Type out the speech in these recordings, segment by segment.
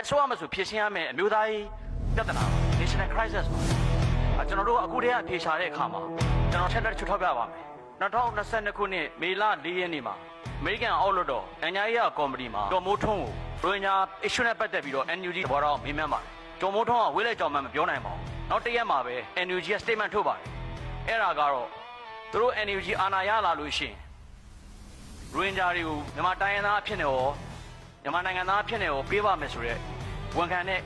ယ်ဆိုရမဆိုဖြေရှင်းရမယ်အမျိုးသားရေးပြဿနာပါ national crisis ပါအဲကျွန်တော်တို့အခုတည်းကအဖြေရှာတဲ့အခါမှာကျွန်တော်ချက်လက်ချွတ်ထောက်ပြပါမယ်2022ခုနှစ်မေလ4ရက်နေ့မှာအမေရိကန်အောက်လွှတ်တော်နိုင်ငံရေးကော်မတီမှာတော်မိုးထွန်းကိုရိုဟင်ဂျာ issue နဲ့ပတ်သက်ပြီးတော့ NUG ဘောတော်မေးမြန်းပါတယ်တော်မိုးထွန်းကဝိလဲကြောင်မှမပြောနိုင်ပါဘူးနောက်တစ်ရက်မှာပဲ NUG က statement ထုတ်ပါတယ်အဲ့ဒါကတော့သူတို့ NUG အာဏာရလာလို့ရှိရင်ရိုဟင်ဂျာတွေကိုမြန်မာတိုင်းရင်းသားအဖြစ်နဲ့ရော မြန်မာနိုင်ငံသားအဖြစ်နဲ့ရောပေးပါမယ်ဆိုရက်ဝန်ခံတဲ့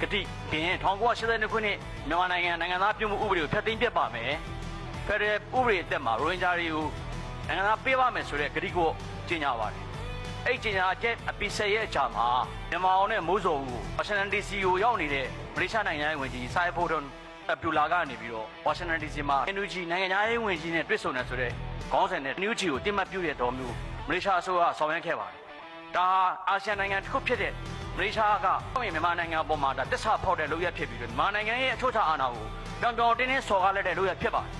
ဂတိပြင်1982ခုနှစ်မြန်မာနိုင်ငံနိုင်ငံသားပြုမှုဥပဒေကိုဖျက်သိမ်းပြစ်ပါမယ်ဖက်ဒရယ်ဥပဒေအသက်မှာရိုဟင်ဂျာတွေကိုနိုင်ငံသားပေးပါမယ်ဆိုတဲ့ဂတိကိုကြေညာပါတယ်အဲ့ကြေညာချက်အပိစရဲ့အချာမှာမြန်မာအောင်နဲ့မိုးစော်ဦးဝါရှင်တန် DC ကိုရောက်နေတဲ့မလေးရှားနိုင်ငံရဲ့ဝန်ကြီးဆိုင်ဖိုဒွန်အဗ်ဒူလာကနေပြီးတော့ဝါရှင်တန် DC မှာ NUG နိုင်ငံသားရေးဝန်ကြီးနဲ့တွေ့ဆုံတယ်ဆိုတဲ့ခေါင်းစဉ်နဲ့ NUG ကိုတိမှတ်ပြုတဲ့တော်မျိုးမလေးရှားအစိုးရဆောင်ရွက်ခဲ့ပါတယ်။ ဒါဟာအာဆီယံနိုင်ငံတစ်ခုဖြစ်တဲ့မလေးရှားကမြန်မာနိုင်ငံအပေါ်မှာဒါတစ္ဆာဖောက်တဲ့လုပ်ရဖြစ်ပြီးတော့မြန်မာနိုင်ငံရဲ့အထွတ်အအာဏာကိုပြောင်ပြောင်တင်းတင်းစော်ကားလက်တဲ့လုပ်ရဖြစ်ပါတယ်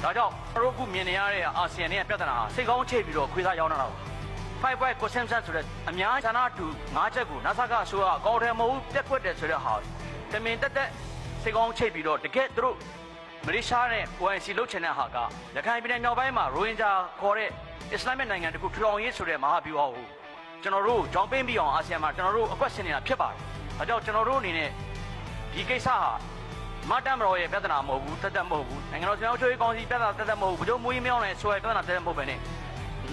။ဒါကြောင့်တို့ခုမြင်နေရတဲ့အာဆီယံရဲ့ပြဿနာဟာစိတ်ကောင်းချိတ်ပြီးတော့ခွေးသားရောင်းနေတာပါ။ five point consensus ဆိုတဲ့အများဌာနတူ၅ချက်ကို NASA ကအစိုးရအကောင့်ထဲမဟုတ်ပြက်ကွက်တယ်ဆိုတဲ့ဟာတမင်တက်တက်စိတ်ကောင်းချိတ်ပြီးတော့တကယ်သူတို့မလေးရှားနဲ့ OIC လုတ်ချင်တဲ့ဟာကရခိုင်ပြည်နယ်မြောက်ပိုင်းမှာရိုဟင်ဂျာခေါ်တဲ့အစ္စလာမစ်နိုင်ငံတခုထူထောင်ရေးဆိုတဲ့မဟာဗျူဟာကို ကျွန်တော်တို့ကြောင်းပင်းပြီးအောင်အာဆီယံမှာကျွန်တော်တို့အကွက်ဆင်နေတာဖြစ်ပါတယ်။ဒါကြောင့်ကျွန်တော်တို့အနေနဲ့ဒီကိစ္စဟာမတ်တမ်မတော်ရဲ့ပြဿနာမဟုတ်ဘူးတက်တက်မဟုတ်ဘူး။နိုင်ငံတော်ကျွန်တော်ချိုးရေးကောင်စီပြဿနာတက်တက်မဟုတ်ဘူး။ဘုတို့မွေးမြောင်းနဲ့ဆိုရပြဿနာတက်တက်မဟုတ်ပဲနဲ့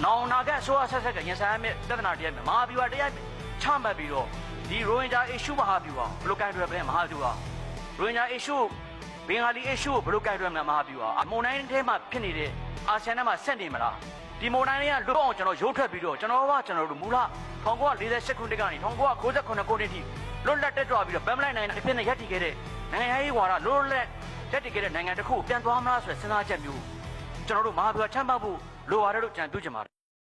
နောင်နာကဆိုရဆက်ဆက်ကရင်ဆိုင်ရမယ့်ပြဿနာတည်းမဟာဗျူဟာတရားချမှတ်ပြီးတော့ဒီရိုဟင်ဂျာ issue မဟာဗျူဟာဘယ်လိုကိုင်တွယ်ပြန်မဟာဗျူဟာရိုဟင်ဂျာ issue ဘင်္ဂါလီ issue ကိုဘယ်လိုကိုင်တွယ်မလဲမဟာဗျူဟာအမုန်တိုင်းထဲမှာဖြစ်နေတဲ့အာဆီယံထဲမှာဆက်နေမလား ဒီမုန်တိုင်းတွေကလွတ်အောင်ကျွန်တော်ရုပ်ထွက်ပြီးတော့ကျွန်တော်ကကျွန်တော်တို့မူလ1948ခုနှစ်ကနေ1998ခုနှစ်ထိလွတ်လပ်တက်ကြွပြီးတော့ဗမ်မလိုက်နိုင်ငံတစ်ဖြစ်နဲ့ရပ်တည်ခဲ့တဲ့နိုင်ငံရေးဝါဒလွတ်လပ်ရပ်တည်ခဲ့တဲ့နိုင်ငံတစ်ခုကိုပြန်သွားမလားဆိုတဲ့စဉ်းစားချက်မျိုးကျွန်တော်တို့မဟာဗျူဟာချမ်းပါဖို့လိုပါတယ်လို့ကြံတူးချင်ပါတယ်